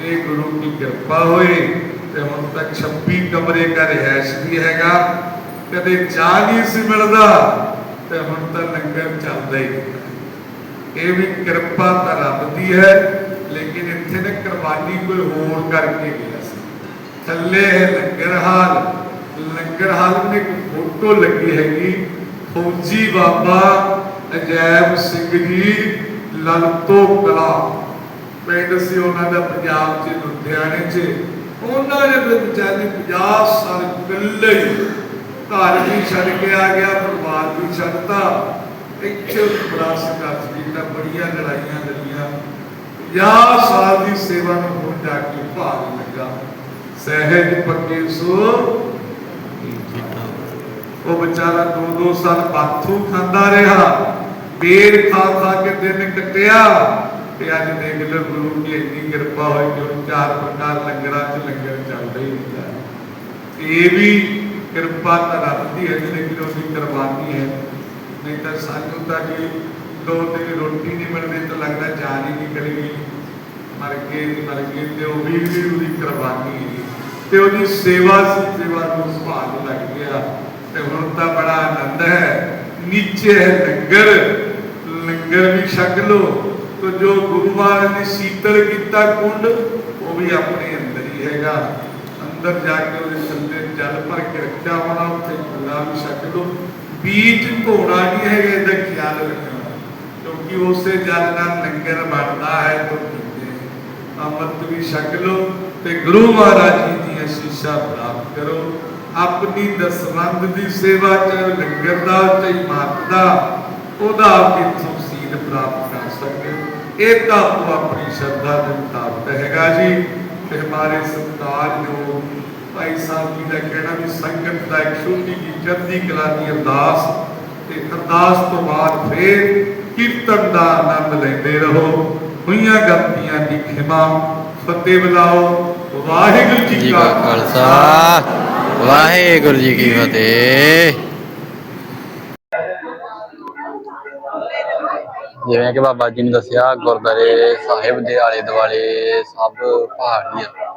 ਇਹ ਗੁਰੂ ਦੀ ਕਿਰਪਾ ਹੋਈ ਤੇ ਹੁਣ ਤੱਕ 26 ਕਮਰੇ ਦਾ ਰਿਹਾਇਸ਼ ਵੀ ਹੈਗਾ। ਕਦੇ ਜਾ ਨਹੀਂ ਸੀ ਮਿਲਦਾ ਤੇ ਹੁਣ ਤਾਂ ਲੰਗਰ ਚੱਲਦਾ ਹੀ ਇਹ ਵੀ ਕਿਰਪਾ ਤਾਂ ਰੱਬ ਦੀ ਹੈ, ਲੇਕਿਨ ਕੁਰਬਾਨੀ ਕੋਈ ਹੋਰ ਕਰਕੇ ਗਿਆ ਸੀ। ਥੱਲੇ ਲੰਗਰ ਹਾਲ ਲੰਗਰ ਹਾਲ में ਫੋਟੋ ਲੱਗੀ ਹੈਗੀ, ਫੌਜੀ ਬਾਬਾ ਅਜੈਬ ਸਿੰਘ ਜੀ, ਲਲਤੋ ਕਲਾ। ਪਿੰਡ ਸੀ ਉਹਨਾਂ ਦਾ ਪੰਜਾਬ ਚ, ਲੁਧਿਆਣੇ ਚ। ਉਹਨਾਂ ਨੇ ਵਿਚਾਰੇ 50 ਸਾਲ ਇਕੱਲੇ ਘਰ ਵੀ ਛੱਡ ਕੇ ਆ ਗਿਆ, ਪਰਿਵਾਰ ਵੀ ਛੱਡਤਾ। ਇੱਥੇ ਬੜਾ ਸੰਘਰਸ਼ ਕੀਤਾ ਬੜੀਆਂ ਲੜਾਈਆਂ ਲੜੀਆਂ। 50 ਸਾਲ ਦੀ ਸੇਵਾ ਨੂੰ ਹੁਣ ਜਾ ਕੇ ਭਾਗ ਲੱਗਾ। ਸਹਿਜ ਪੱਕੇ ਸੋ। ਉਹ ਵਿਚਾਰਾ ਦੋ ਦੋ ਸਾਲ ਬਾਥੂ ਖਾਂਦਾ ਰਿਹਾ। ਬੇਰ ਖਾ ਖਾ ਕੇ ਦਿਨ ਕੱਟਿਆ। ਤੇ ਅੱਜ ਦੇਖ ਲਓ ਗੁਰੂ ਦੀ ਇੰਨੀ ਕਿਰਪਾ ਹੋਈ ਕਿ ਉਹ ਚਾਰ ਪ੍ਰਕਾਰ ਲੰਗਰਾਂ 'ਚ ਲੰਗਰ ਚੱਲਦਾ ਹੀ ਹੁੰਦਾ ਇਹ ਵੀ ਕਿਰਪਾ ਤਾਂ ਰੱਬ ਦੀ ਹੈ ਲੇਕਿਨ ਉਹਦੀ ਕੁਰਬਾਨੀ ਹੈ। ਨਹੀਂ ਤਾਂ ਸਾਨੂੰ ਤਾਂ ਜੀ ਦੋ ਦਿਨ ਰੋਟੀ ਨਹੀਂ ਮਿਲਦੀ, ਤਾਂ ਲੱਗਦਾ ਜਾਨ ਹੀ ਨਿਕਲ ਗਈ ਮਰ ਕੇ ਮਰ ਕੇ ਤੇ ਉਹ ਵੀ ਵੀ ਉਹਦੀ ਕੁਰਬਾਨੀ ਹੈ ਤੇ ਉਹਦੀ ਸੇਵਾ ਸੀ, ਸੇਵਾ ਨੂੰ ਸੰਭਾਲ ਲੱਗ ਗਿਆ। ਤੇ ਹੁਣ ਤਾਂ ਬੜਾ ਆਨੰਦ ਹੈ। ਨੀਚੇ ਹੈ ਲੰਗਰ। ਲੰਗਰ ਵੀ ਛਕ ਲੋ ਤੋ ਜੋ ਗੁਰੂ ਮਹਾਰਾਜ ਨੇ ਸੀਤਲ ਕੀਤਾ ਕੁੰਡ, ਉਹ ਵੀ ਆਪਣੇ ਅੰਦਰ ਹੀ ਹੈਗਾ। ਅੰਦਰ ਜਾ ਕੇ ਉਹਦੇ ਥੱਲੇ ਜਲ ਭਰ ਕੇ ਰੱਖਿਆ ਹੋਣਾ, ਉੱਥੇ ਪੂਰਾ ਵੀ ਛਕ ਲੋ ਬੀਜ ਧੋਣਾ ਨਹੀਂ ਹੈਗਾ, ਇਹਦਾ ਖਿਆਲ ਰੱਖਣਾ। ਕਿਉਂਕਿ ਉਸੇ ਜਲ ਨਾਲ ਲੰਗਰ ਬਣਦਾ ਹੈ ਤੋਂ ਪੀਂਦੇ ਅੰਮ੍ਰਿਤ ਵੀ ਛਕ ਲੋ ਤੇ ਗੁਰੂ ਮਹਾਰਾਜ ਜੀ ਦੀ ਅਸੀਸਾਂ ਪ੍ਰਾਪਤ ਕਰੋ। ਆਪਣੀ ਦਸਵੰਦ ਦੀ ਸੇਵਾ ਚ ਲੰਗਰ ਦਾ ਤੇ ਮਾਤ ਦਾ, ਉਹਦਾ ਆਪ ਕਿਥੋਂ ਪ੍ਰਾਪਤ ਕਰ ਸਕਦੇ? ਇਹ ਤਾਂ ਆਪੋ ਆਪਣੀ ਸ਼ਰਧਾ ਦੇ ਮੁਤਾਬਕ ਹੈਗਾ ਜੀ। ਤੇ ਹਮਾਰੇ ਸਰਕਾਰ ਜੋ ਭਾਈ ਸਾਹਿਬ ਜੀ ਦਾ ਕਹਿਣਾ ਵੀ ਸੰਗਤ ਦਾ ਇੱਕ ਛੋਟੀ ਜਿਹੀ ਚੜ੍ਹਦੀ ਕਲਾ ਦੀ ਅਰਦਾਸ, ਤੇ ਅਰਦਾਸ ਤੋਂ ਬਾਅਦ ਫੇਰ ਕੀਰਤਨ ਦਾ ਆਨੰਦ ਲੈਂਦੇ ਰਹੋ। ਹੋਈਆਂ ਗਲਤੀਆਂ ਦੀ ਖਿਮਾ ਫਤਿਹ ਬੁਲਾਓ। ਵਾਹਿਗੁਰੂ ਜੀ ਕਾ ਖਾਲਸਾ। ਵਾਹਿਗੁਰੂ ਜੀ ਕੀ ਫਤਿਹ ਜਿਵੇਂ ਕਿ ਬਾਬਾ ਜੀ ਨੇ ਦੱਸਿਆ ਗੁਰਦਾਰੇ ਸਾਹਿਬ ਦੇ ਆਲੇ ਦੁਆਲੇ ਸਭ ਪਹਾੜੀ ਆ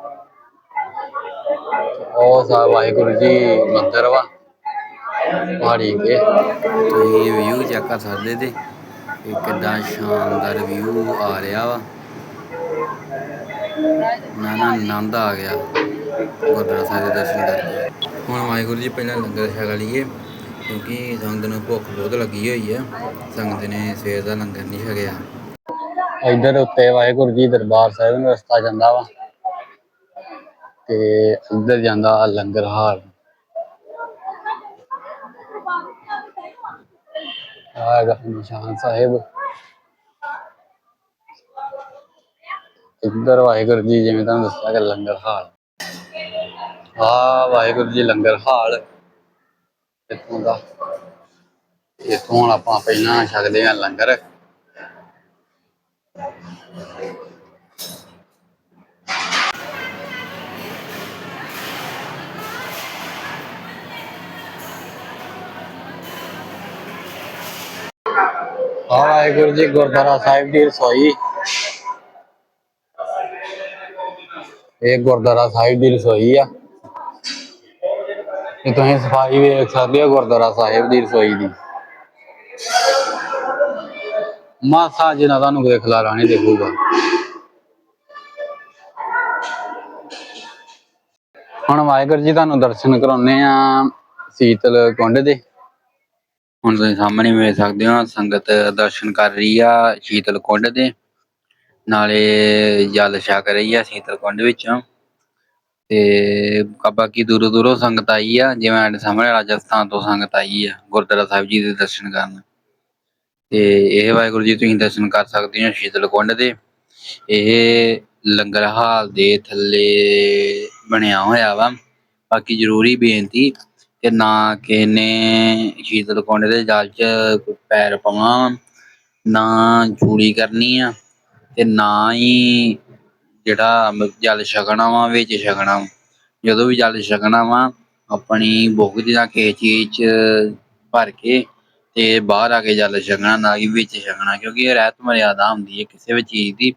ਉਹ ਸਾ ਵਾਹਿਗੁਰੂ ਜੀ ਮੰਦਰ ਵਾ। ਪਹਾੜੀ ਕੇ ਤੁਸੀਂ ਵਿਊ ਚੈੱਕ ਕਰ ਸਕਦੇ ਤੇ ਇਹ ਕਿੱਦਾਂ ਸ਼ਾਨਦਾਰ ਵਿਊ ਆ ਰਿਹਾ ਵਾ। ਨਾ ਨਾ, ਆਨੰਦ ਆ ਗਿਆ ਗੁਰਦੁਆਰਾ ਸਾਹਿਬ ਦੇ ਦਰਸ਼ਨ ਕਰਕੇ। ਹੁਣ ਵਾਹਿਗੁਰੂ ਜੀ ਪਹਿਲਾਂ ਲੰਗਰ ਛਕ ਲਈਏ, ਕਿਉਂਕਿ ਸੰਗਤ ਨੂੰ ਭੁੱਖ ਬਹੁਤ ਲੱਗੀ ਹੋਈ ਹੈ ਸੰਗਤ ਨੇ ਸਵੇਰ ਦਾ ਲੰਗਰ ਨਹੀਂ ਛਕਿਆ। ਇੱਧਰ ਉੱਤੇ ਵਾਹਿਗੁਰੂ ਜੀ ਦਰਬਾਰ ਸਾਹਿਬ ਨੂੰ ਰਸਤਾ ਜਾਂਦਾ ਵਾ। ਤੇ ਇੱਧਰ ਜਾਂਦਾ ਲੰਗਰ ਹਾਲ। ਆਗਾ ਨਿਸ਼ਾਨ ਸਾਹਿਬ। ਇੱਧਰ ਵਾਹਿਗੁਰੂ ਜੀ, ਜਿਵੇਂ ਤੁਹਾਨੂੰ ਦੱਸਿਆ ਕਿ ਲੰਗਰ ਹਾਲ। ਆ ਵਾਹਿਗੁਰੂ ਜੀ ਲੰਗਰ ਹਾਲ। ਇੱਥੋਂ ਦਾ, ਇੱਥੋਂ ਹੁਣ ਆਪਾਂ ਪਹਿਲਾਂ ਛਕਦੇ ਹਾਂ ਲੰਗਰ। ਵਾਹਿਗੁਰੂ ਜੀ ਗੁਰਦੁਆਰਾ ਸਾਹਿਬ ਦੀ ਰਸੋਈ। ਇਹ ਗੁਰਦੁਆਰਾ ਸਾਹਿਬ ਦੀ ਰਸੋਈ ਆ। ਇਹ ਤੁਸੀਂ ਸਫ਼ਾਈ ਵੇਖ ਸਕਦੇ ਹੋ ਗੁਰਦੁਆਰਾ ਸਾਹਿਬ ਦੀ ਰਸੋਈ ਦੀ। ਮਾਸਾ ਜਿਨਾ ਤੁਹਾਨੂੰ ਕੋਈ ਖਲਾਰਾ ਨਹੀਂ ਦੇਖੂਗਾ। ਹੁਣ ਵਾਹਿਗੁਰੂ ਜੀ ਤੁਹਾਨੂੰ ਦਰਸ਼ਨ ਕਰਾਉਨੇ ਆ ਸੀਤਲ ਕੁੰਡ ਦੇ। ਹੁਣ ਤੁਸੀਂ ਸਾਹਮਣੇ ਵੇਖ ਸਕਦੇ ਹੋ, ਸੰਗਤ ਦਰਸ਼ਨ ਕਰ ਰਹੀ ਆ ਸ਼ੀਤਲ ਕੁੰਡ ਦੇ। ਨਾਲੇ ਜਲ ਛਕ ਰਹੀ ਆ ਸ਼ੀਤਲ ਕੁੰਡ ਵਿੱਚੋਂ। ਤੇ ਬਾਕੀ ਦੂਰੋਂ ਦੂਰੋਂ ਸੰਗਤ ਆਈ ਆ, ਜਿਵੇਂ ਸਾਡੇ ਸਾਹਮਣੇ ਰਾਜਸਥਾਨ ਤੋਂ ਸੰਗਤ ਆਈ ਆ, ਗੁਰਦੁਆਰਾ ਸਾਹਿਬ ਜੀ ਦੇ ਦਰਸ਼ਨ ਕਰਨ। ਤੇ ਇਹ ਵਾਹਿਗੁਰੂ ਜੀ, ਤੁਸੀਂ ਦਰਸ਼ਨ ਕਰ ਸਕਦੇ ਹੋ ਸ਼ੀਤਲ ਕੁੰਡ ਦੇ। ਇਹ ਲੰਗਰ ਹਾਲ ਦੇ ਥੱਲੇ ਬਣਿਆ ਹੋਇਆ ਵਾ। ਬਾਕੀ ਜ਼ਰੂਰੀ ਬੇਨਤੀ ਕਿ ਨਾ ਕਿਸੇ ਨੇ ਸ਼ੀਤਲ ਕੁੰਡ ਦੇ ਜਲ 'ਚ ਕੋਈ ਪੈਰ ਪਾਉਣਾ ਨਾ ਚੂੜੀ ਕਰਨੀ ਆ ਤੇ ਨਾ ਹੀ ਜਿਹੜਾ ਮ- ਜਲ ਛਕਣਾ ਵਾ, ਵਿੱਚ ਛਕਣਾ ਵਾ। ਜਦੋਂ ਵੀ ਜਲ ਛਕਣਾ ਵਾ, ਆਪਣੀ ਬੁੱਕ ਜਾਂ ਕਿਸੇ ਚੀਜ਼ 'ਚ ਭਰ ਕੇ ਤੇ ਬਾਹਰ ਆ ਕੇ ਜਲ ਛਕਣਾ, ਨਾ ਕਿ ਵਿੱਚ ਛਕਣਾ, ਕਿਉਂਕਿ ਇਹ ਰਹਿਤ ਮਰਿਆਦਾ ਹੁੰਦੀ ਹੈ ਕਿਸੇ ਵੀ ਚੀਜ਼ ਦੀ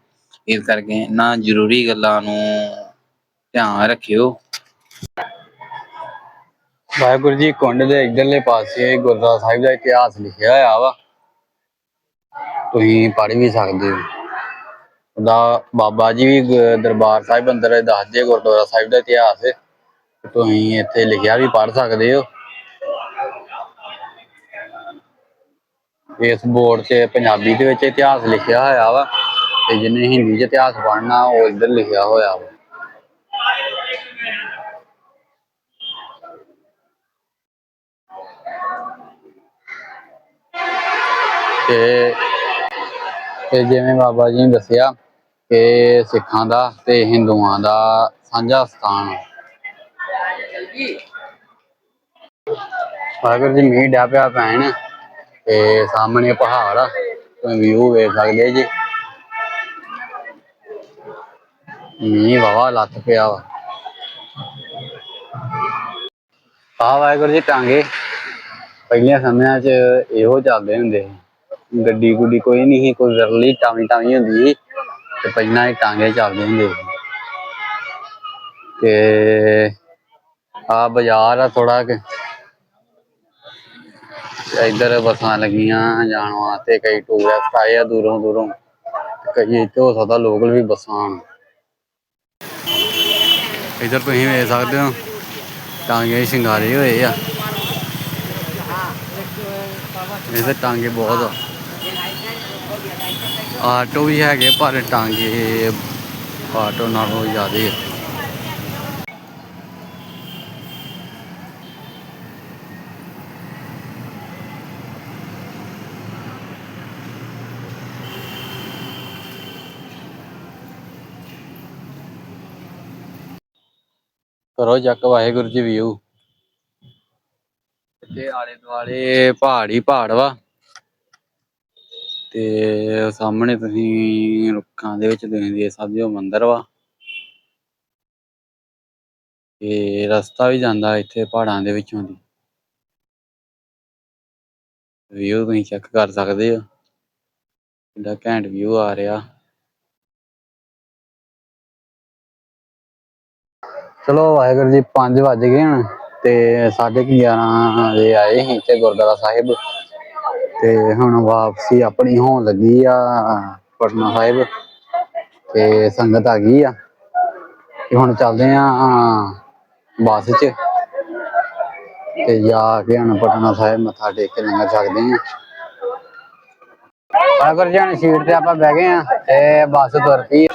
ਇਸ ਕਰਕੇ ਇਹਨਾਂ ਜ਼ਰੂਰੀ ਗੱਲਾਂ ਨੂੰ ਧਿਆਨ ਰੱਖਿਓ ਵਾਹਿਗੁਰੂ ਜੀ, ਕੁੰਡ ਦੇ ਇਧਰਲੇ ਪਾਸੇ ਗੁਰਦੁਆਰਾ ਸਾਹਿਬ ਦਾ ਇਤਿਹਾਸ ਲਿਖਿਆ ਹੋਇਆ ਵਾ। ਤੁਸੀਂ ਪੜ੍ਹ ਵੀ ਸਕਦੇ ਹੋ। ਉਹਦਾ ਬਾਬਾ ਜੀ ਵੀ ਦਰਬਾਰ ਸਾਹਿਬ ਅੰਦਰ ਦੱਸਦੇ ਗੁਰਦੁਆਰਾ ਸਾਹਿਬ ਦਾ ਇਤਿਹਾਸ। ਤੁਸੀਂ ਇੱਥੇ ਲਿਖਿਆ ਵੀ ਪੜ੍ਹ ਸਕਦੇ ਹੋ। ਇਸ ਬੋਰਡ 'ਤੇ ਪੰਜਾਬੀ ਦੇ ਵਿੱਚ ਇਤਿਹਾਸ ਲਿਖਿਆ ਹੋਇਆ ਵਾ ਤੇ ਜਿਹਨੇ ਹਿੰਦੀ 'ਚ ਇਤਿਹਾਸ ਪੜ੍ਹਨਾ, ਉਹ ਇੱਧਰ ਲਿਖਿਆ ਹੋਇਆ ਵਾ। ਤੇ ਤੇ ਜਿਵੇਂ ਬਾਬਾ ਜੀ ਨੇ ਦੱਸਿਆ ਕਿ ਸਿੱਖਾਂ ਦਾ ਤੇ ਹਿੰਦੂਆਂ ਦਾ ਸਾਂਝਾ ਸਥਾਨ ਹੈ। ਅਗਰ ਜੀ, ਮੀਂਹ ਡਿਆ ਪਿਆ ਪੈਣ ਤੇ ਸਾਹਮਣੇ ਪਹਾੜ ਆ, ਤੁਸੀਂ ਵਿਊ ਵੇਖ ਸਕਦੇ ਜੀ। ਮੀਂਹ ਵਾਵਾ ਲੱਤ ਪਿਆ ਵਾ। ਆ ਵਾਹਿਗੁਰੂ ਜੀ, ਟਾਂਗੇ ਪਹਿਲੀਆਂ ਸਮਿਆਂ 'ਚ ਇਹੋ ਚੱਲਦੇ ਹੁੰਦੇ ਸੀ। ਗੱਡੀ ਗੁੱਡੀ ਕੋਈ ਨਹੀਂ ਸੀ, ਕੋਈ ਵਿਰਲੀ ਟਾਵੀ ਟਾਵੀ ਹੁੰਦੀ ਸੀ ਤੇ ਪਹਿਲਾਂ ਇਹ ਟਾਂਗੇ ਚੱਲਦੇ ਹੁੰਦੇ ਸੀ। ਤੇ ਆ ਬਾਜ਼ਾਰ ਆ ਥੋੜਾ ਕਿ। ਇੱਧਰ ਬੱਸਾਂ ਲੱਗੀਆਂ ਜਾਣ ਵਾਸਤੇ, ਕਈ ਟੂਰਿਸਟ ਆਏ ਆ ਦੂਰੋਂ ਦੂਰੋਂ। ਤੇ ਕਈ ਇੱਥੇ ਹੋ ਸਕਦਾ ਲੋਕਲ ਵੀ ਬੱਸਾਂ ਆਉਣ। ਇੱਧਰ ਤੁਸੀਂ ਵੇਖ ਸਕਦੇ ਹੋ, ਟਾਂਗੇ ਸ਼ਿੰਗਾਰੇ ਹੋਏ ਆ। ਇਹਦੇ ਟਾਂਗੇ ਬਹੁਤ ਆ। ਆਟੋ ਵੀ ਹੈਗੇ, ਪਰ ਟਾਂਗੇ ਆਟੋ ਨਾਲੋਂ ਜ਼ਿਆਦਾ ਆ। ਕਰੋ ਜੱਕ ਵਾਹਿਗੁਰੂ ਜੀ ਵਿਊ ਤੇ ਆਲੇ ਦੁਆਲੇ ਪਹਾੜ ਹੀ ਪਹਾੜ ਵਾ। ਤੇ ਸਾਹਮਣੇ ਤੁਸੀਂ ਰੁੱਖਾਂ ਦੇ ਵਿੱਚ ਤੁਸੀਂ ਦੇਖ ਸਕਦੇ ਹੋ ਮੰਦਿਰ ਵਾ। ਤੇ ਰਸਤਾ ਵੀ ਜਾਂਦਾ ਇੱਥੇ ਪਹਾੜਾਂ ਦੇ ਵਿੱਚੋਂ ਦੀ। ਵਿਊ ਤੁਸੀਂ ਚੈੱਕ ਕਰ ਸਕਦੇ ਹੋ। ਕਿੰਨਾ ਘੈਂਟ ਵਿਊ ਆ ਰਿਹਾ। ਚਲੋ ਵਾਹਿਗੁਰੂ ਜੀ 5 ਵੱਜ ਗਏ ਹੁਣ ਤੇ 11:30 ਵਜੇ ਆਏ ਸੀ ਤੇ ਗੁਰਦੁਆਰਾ ਸਾਹਿਬ। ਤੇ ਹੁਣ ਵਾਪਸੀ ਆਪਣੀ ਹੋਣ ਲੱਗੀ ਆ ਪਟਨਾ ਸਾਹਿਬ। ਤੇ ਸੰਗਤ ਆ ਗਈ ਆ। ਤੇ ਹੁਣ ਚੱਲਦੇ ਆ ਬੱਸ 'ਚ। ਤੇ ਜਾ ਕੇ ਹੁਣ ਪਟਨਾ ਸਾਹਿਬ ਮੱਥਾ ਟੇਕ ਕੇ ਲੰਗਰ ਸਕਦੇ ਆ। ਵਾਹਿਗੁਰੂ ਜੀ ਸੀਟ ਤੇ ਆਪਾਂ ਬਹਿ ਗਏ ਆ ਤੇ ਬੱਸ ਤੁਰ ਪਈ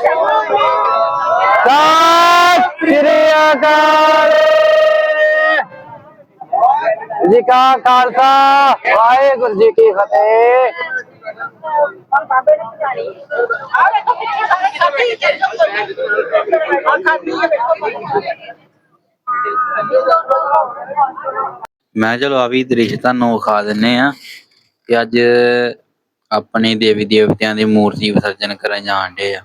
ਸਤਿ ਸ੍ਰੀ ਅਕਾਲ। ਜੀ ਕਾ ਖਾਲਸਾ, ਵਾਹਿਗੁਰੂ ਜੀ ਕੀ ਫਤਿਹ। ਮੈਂ ਚਲੋ ਆ ਵੀ ਦ੍ਰਿਸ਼ ਤੁਹਾਨੂੰ ਵਿਖਾ ਦਿੰਨੇ ਆ ਕਿ ਅੱਜ ਆਪਣੇ ਦੇਵੀ ਦੇਵਤਿਆਂ ਦੀ ਮੂਰਤੀ ਵਿਸਰਜਨ ਕਰਨ ਜਾਣ ਡੇ ਆ।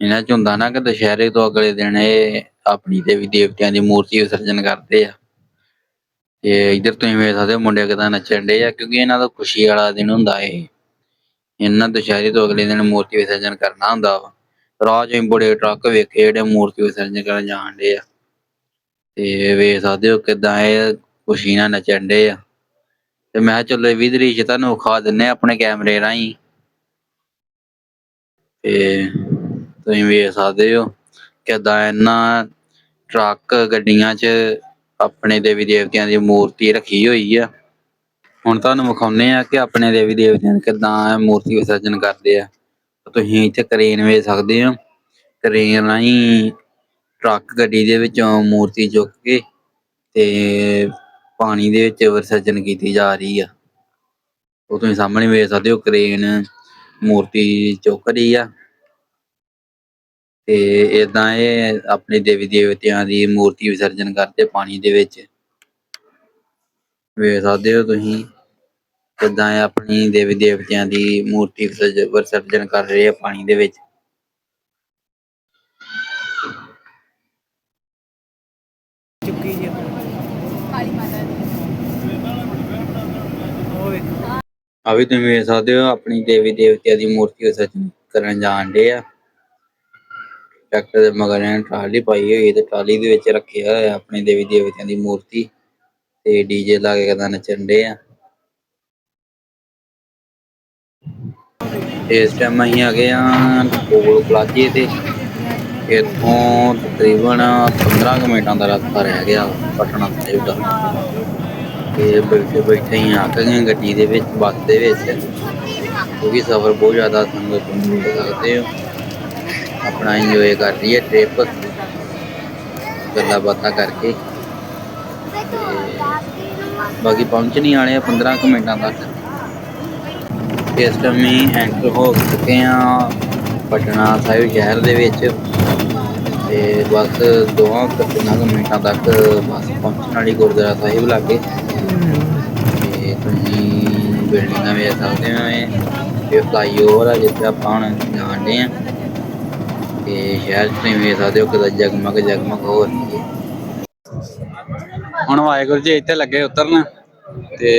ਇਹਨਾਂ ਚ ਹੁੰਦਾ ਨਾ ਕਿ ਦੁਸ਼ਹਿਰੇ ਤੋਂ ਅਗਲੇ ਦਿਨ ਇਹ ਆਪਣੀ ਦੇਵੀ ਦੇਵਤਿਆਂ ਦੀ ਮੂਰਤੀ ਵਿਸਰਜਨ ਕਰਦੇ ਆ। ਤੇ ਇਧਰ ਤੁਸੀਂ ਵੇਖ ਸਕਦੇ ਹੋ ਮੁੰਡੇ ਕਿਦਾਂ ਨੱਚਣ ਡੇ ਆ, ਕਿਉਂਕਿ ਇਹਨਾਂ ਦਾ ਖੁਸ਼ੀ ਵਾਲਾ ਦਿਨ ਹੁੰਦਾ ਇਹ ਇਹਨਾਂ ਦੁਸ਼ਹਿਰੇ ਤੋਂ ਅਗਲੇ ਦਿਨ ਮੂਰਤੀ ਵਿਸਰਜਨ ਕਰਨਾ ਹੁੰਦਾ ਵਾ। ਰਾਹ 'ਚ ਬੜੇ ਟਰੱਕ ਵੇਖੇ ਜਿਹੜੇ ਮੂਰਤੀ ਵਿਸਰਜਨ ਕਰਨ ਜਾਣ ਡੇ ਆ। ਤੇ ਵੇਖ ਸਕਦੇ ਹੋ ਕਿਦਾਂ ਇਹ ਖੁਸ਼ੀ ਨਾਲ ਨੱਚਣ ਡੇ ਆ। ਤੇ ਮੈਂ ਕਿਹਾ ਚਲੋ ਵੀ ਦ੍ਰਿਸ਼ ਤੁਹਾਨੂੰ ਵਿਖਾ ਦਿੰਨੇ ਆਪਣੇ ਕੈਮਰੇ ਰਾਹੀਂ। ਤੇ ਤੁਸੀਂ ਵੇਖ ਸਕਦੇ ਹੋ ਕਿਦਾਂ ਇਹਨਾਂ ਟਰੱਕ ਗੱਡੀਆਂ 'ਚ ਆਪਣੇ ਦੇਵੀ ਦੇਵਤਿਆਂ ਦੀ ਮੂਰਤੀ ਰੱਖੀ ਹੋਈ ਆ। ਹੁਣ ਤੁਹਾਨੂੰ ਵਿਖਾਉਨੇ ਆ ਕਿ ਆਪਣੇ ਦੇਵੀ ਦੇਵਤਿਆਂ ਦੀ ਕਿਦਾਂ ਮੂਰਤੀ ਵਿਸਰਜਨ ਕਰਦੇ ਆ। ਤੁਸੀਂ ਇੱਥੇ ਕਰੇਨ ਵੇਖ ਸਕਦੇ ਹੋ। ਕਰੇਨ ਰਾਹੀਂ ਟਰੱਕ ਗੱਡੀ ਦੇ ਵਿੱਚੋਂ ਮੂਰਤੀ ਚੁੱਕ ਕੇ ਤੇ ਪਾਣੀ ਦੇ ਵਿੱਚ ਵਿਸਰਜਨ ਕੀਤੀ ਜਾ ਰਹੀ ਆ। ਉਹ ਤੁਸੀਂ ਸਾਹਮਣੇ ਵੇਖ ਸਕਦੇ ਹੋ, ਕਰੇਨ ਮੂਰਤੀ ਚੁੱਕ ਰਹੀ ਆ। ਤੇ ਇਦਾਂ ਇਹ ਆਪਣੇ ਦੇਵੀ ਦੇਵਤਿਆਂ ਦੀ ਮੂਰਤੀ ਵਿਸਰਜਨ ਕਰਦੇ ਪਾਣੀ ਦੇ ਵਿੱਚ। ਵੇਖ ਸਕਦੇ ਹੋ ਤੁਸੀਂ ਕਿੱਦਾਂ ਇਹ ਆਪਣੀ ਦੇਵੀ ਦੇਵਤਿਆਂ ਦੀ ਮੂਰਤੀ ਵਿਸਰਜ- ਵਿਸਰਜਨ ਕਰ ਰਹੇ ਆ ਪਾਣੀ ਦੇ ਵਿੱਚ। ਆ ਵੀ ਤੁਸੀਂ ਵੇਖ ਸਕਦੇ ਹੋ ਆਪਣੀ ਦੇਵੀ ਦੇਵਤਿਆਂ ਦੀ ਮੂਰਤੀ ਵਿਸਰਜਨ ਕਰਨ ਜਾਣ ਡੇ ਆ। ਟਰੈਕਟਰ ਦੇ ਮਗਰ ਇਹਨਾਂ ਟਰਾਲੀ ਪਾਈ ਹੋਈ ਤੇ ਟਰਾਲੀ ਦੇ ਵਿੱਚ ਰੱਖਿਆ ਹੋਇਆ ਆਪਣੀ ਦੇਵੀ ਦੇਵਤਿਆਂ ਦੀ ਮੂਰਤੀ ਤੇ ਡੀਜੇ ਲਾ ਕੇ ਕਦਾਂ ਨੱਚਣ ਡੇ ਆ ਇਸ ਟਾਈਮ ਅਸੀਂ ਆ ਗਏ ਆ ਕੋਲ ਪਲਾਜੇ ਤੇ। ਇੱਥੋਂ ਤਕਰੀਬਨ 15 ਕੁ ਮਿੰਟਾਂ ਦਾ ਰਸਤਾ ਰਹਿ ਗਿਆ ਪਟਨਾ ਸਾਹਿਬ ਦਾ। ਤੇ ਬੈਠੇ ਬੈਠੇ ਹੀ ਆ ਗਏ ਗੱਡੀ ਦੇ ਵਿੱਚ, ਬੱਸ ਦੇ ਵਿੱਚ। ਕਿਉਂਕਿ ਸਫ਼ਰ ਬਹੁਤ ਜ਼ਿਆਦਾ ਸੰਗਤ ਤੁਸੀਂ ਸਕਦੇ ਹੋ। ਆਪਣਾ ਇੰਜੋਏ ਕਰ ਰਹੀ ਹੈ ਟ੍ਰਿਪ ਗੱਲਾਂ ਬਾਤਾਂ ਕਰਕੇ। ਤੇ ਬਾਕੀ ਪਹੁੰਚਣੀ ਵਾਲੇ ਆ 15 ਕੁ ਮਿੰਟਾਂ ਤੱਕ। ਇਸ ਟਾਈਮ ਹੀ ਐਂਟਰ ਹੋ ਚੁੱਕੇ ਆ ਪਟਨਾ ਸਾਹਿਬ ਸ਼ਹਿਰ ਦੇ ਵਿੱਚ। ਤੇ ਬਸ ਦੋਵਾਂ ਕੁ ਕੁ ਮਿੰਟਾਂ ਤੱਕ ਬਸ ਪਹੁੰਚਣ ਵਾਲੀ ਗੁਰਦੁਆਰਾ ਸਾਹਿਬ ਲਾਗੇ। ਤੇ ਤੁਸੀਂ ਬਿਲਡਿੰਗਾਂ ਵੇਖ ਸਕਦੇ ਹੋ ਇਹ। ਇਹ ਫਲਾਈਓਵਰ ਆ ਜਿੱਥੇ ਆਪਾਂ ਹੁਣ ਜਾਣਦੇ ਆ ਤੇ ਸ਼ਹਿਰ ਚ ਤੁਸੀਂ ਵੇਖ ਸਕਦੇ ਹੋ ਕਿਦਾਂ ਜਗਮਗ ਜਗਮਗ ਹੋ ਰਹੀ ਹੈ। ਹੁਣ ਵਾਹਿਗੁਰੂ ਜੀ ਇੱਥੇ ਲੱਗੇ ਉਤਰਨ ਤੇ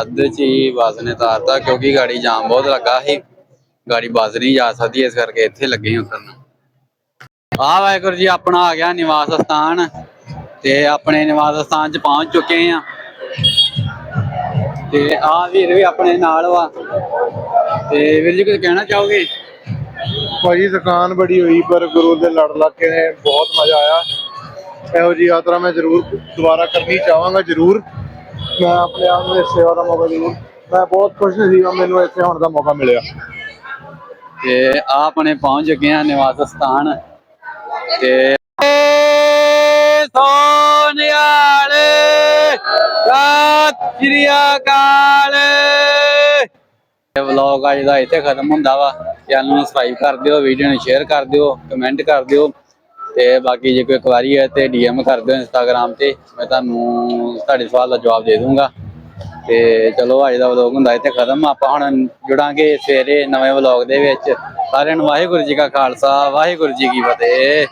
ਅੱਧ ਚ ਹੀ ਬੱਸ ਨੇ ਤਾਰਤਾ ਕਿਉਂਕਿ ਗਾੜੀ ਜਾਮ ਬਹੁਤ ਲੱਗਾ ਸੀ। ਗਾੜੀ ਬੱਸ ਨਹੀਂ ਜਾ ਸਕਦੀ, ਇਸ ਕਰਕੇ ਇੱਥੇ ਲੱਗੇ ਉਤਰਨ। ਆ ਵਾਹਿਗੁਰੂ ਜੀ ਆਪਣਾ ਆ ਗਿਆ ਨਿਵਾਸ ਸਥਾਨ ਤੇ ਆਪਣੇ ਨਿਵਾਸ ਸਥਾਨ ਚ ਪਹੁੰਚ ਚੁੱਕੇ ਆ ਤੇ ਆ ਵੀਰ ਵੀ ਆਪਣੇ ਨਾਲ ਵਾ। ਤੇ ਵੀਰ ਜੀ ਕੁਝ ਕਹਿਣਾ ਚਾਹੋਗੇ? ਭਾਜੀ ਥਕਾਨ ਬੜੀ ਹੋਈ, ਪਰ ਗੁਰੂ ਦੇ ਲੜ ਲੱਗ ਕੇ ਬਹੁਤ ਮਜ਼ਾ ਆਇਆ। ਇਹੋ ਜੀ ਯਾਤਰਾ ਮੈਂ ਜ਼ਰੂਰ ਦੁਬਾਰਾ ਕਰਨੀ ਚਾਹਾਂਗਾ, ਜ਼ਰੂਰ। ਮੈਂ ਆਪਣੇ ਆਪ ਨੂੰ ਸੇਵਾ ਦਾ ਮੌਕਾ ਜ਼ਰੂਰ ਮੈਂ ਬਹੁਤ ਖੁਸ਼ ਸੀਗਾ, ਮੈਨੂੰ ਇੱਥੇ ਆਉਣ ਦਾ ਮੌਕਾ ਮਿਲਿਆ। ਤੇ ਆਪਣੇ ਪਹੁੰਚ ਗਏ ਆ ਨਿਵਾਸ ਸਥਾਨ ਤੇ ਸੋਨਿਆਲੇ ਸਤਿ ਸ੍ਰੀ ਅਕਾਲ ਵਲੌਗ ਅੱਜ ਦਾ ਇੱਥੇ ਖਤਮ ਹੁੰਦਾ ਵਾ। ਚੈਨਲ ਨੂੰ ਸਬਸਕ੍ਰਾਈਬ ਕਰ ਦਿਓ ਵੀਡੀਓ ਨੂੰ ਸ਼ੇਅਰ ਕਰ ਦਿਓ ਕਮੈਂਟ ਕਰ ਦਿਓ। ਤੇ ਬਾਕੀ ਜੇ ਕੋਈ ਕੁਆਰੀ ਹੈ ਤੇ ਡੀਐਮ ਕਰ ਦਿਓ ਇੰਸਟਾਗ੍ਰam ਤੇ। ਮੈਂ ਤੁਹਾਨੂੰ ਤੁਹਾਡੇ ਸਵਾਲ ਦਾ ਜਵਾਬ ਦੇ ਦੂੰਗਾ। ਤੇ ਚਲੋ ਅੱਜ ਦਾ ਵਲੌਗ ਹੁੰਦਾ ਇੱਥੇ ਖਤਮ। ਆਪਾਂ ਹੁਣ ਜੁੜਾਂਗੇ ਸਵੇਰੇ ਨਵੇਂ ਵਲੌਗ ਦੇ ਵਿੱਚ। ਸਾਰਿਆਂ ਨੂੰ ਵਾਹਿਗੁਰੂ ਜੀ ਕਾ ਖਾਲਸਾ, ਵਾਹਿਗੁਰੂ ਜੀ ਕੀ ਫਤਿਹ।